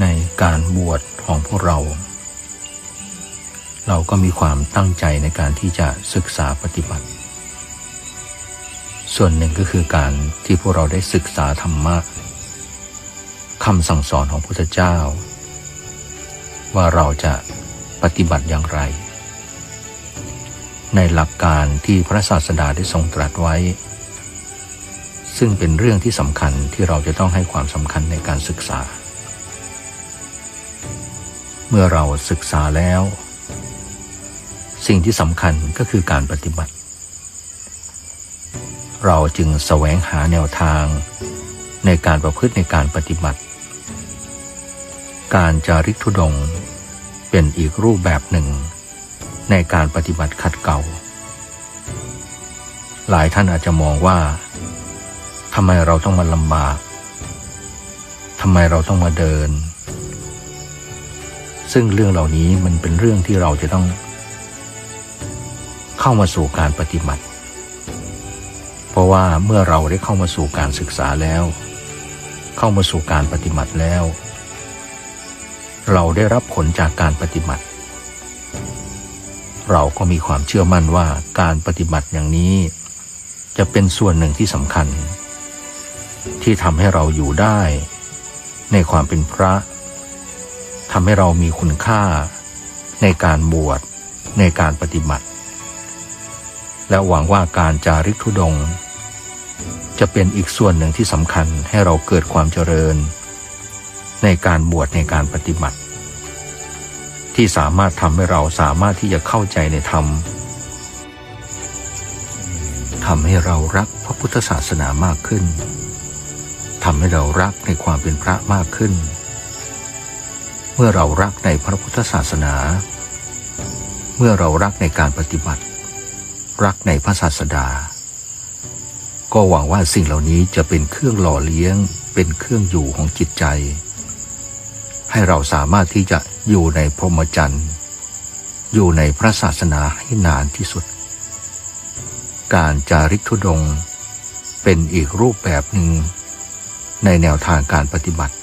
ในการบวชของพวกเรา เราก็มีความตั้งใจในการที่จะศึกษาปฏิบัติ ส่วนหนึ่งก็คือการที่พวกเราได้ศึกษาธรรมะคำสั่งสอนของพระพุทธเจ้า ว่าเราจะปฏิบัติอย่างไร ในหลักการที่พระศาสดาได้ทรงตรัสไว้ ซึ่งเป็นเรื่องที่สำคัญที่เราจะต้องให้ความสำคัญในการศึกษา เมื่อเราศึกษาแล้ว สิ่งที่สำคัญก็คือการปฏิบัติ เราจึงแสวงหาแนวทางในการประพฤติในการปฏิบัติ การจาริกธุดงเป็นอีกรูปแบบหนึ่ง ในการปฏิบัติขัดเก่า หลายท่านอาจจะมองว่าำไมเราต้องมาลำบากทำไมเราต้องมาเดิน ซึ่งเรื่องเหล่านี้มันเป็นเรื่องที่เราจะต้อง เข้ามาสู่การปฏิบัติ เพราะว่าเมื่อเราได้เข้ามาสู่การศึกษาแล้ว เข้ามาสู่การปฏิบัติแล้ว เราได้รับผลจากการปฏิบัติ เราก็มีความเชื่อมั่นว่าการปฏิบัติอย่างนี้ จะเป็นส่วนหนึ่งที่สำคัญ ที่ทำให้เราอยู่ได้ ในความเป็นพระทำให้เรามีคุณค่า ในการบวชในการปฏิบัติ และหวังว่าการจาริกธุดงค์จะเป็นอีกส่วนหนึ่งที่สำคัญให้เราเกิดความเจริญ ในการบวชในการปฏิบัติ ที่สามารถทำให้เราสามารถที่จะเข้าใจในธรรมทำให้เรารักพระพุทธศาสนามากขึ้นำให้เรารักในความเป็นพระมากขึ้น เมื่อเรารักในพระพุทธศาสนา เมื่อเรารักในการปฏิบัติ รักในพระศาสดา ก็หวังว่าสิ่งเหล่านี้จะเป็นเครื่องหล่อเลี้ยง เป็นเครื่องอยู่ของจิตใจ ให้เราสามารถที่จะอยู่ในพรหมจรรย์ อยู่ในพระศาสนาให้นานที่สุด การจาริกธุดงค์เป็นอีกรูปแบบหนึ่ง ในแนวทางการปฏิบัติ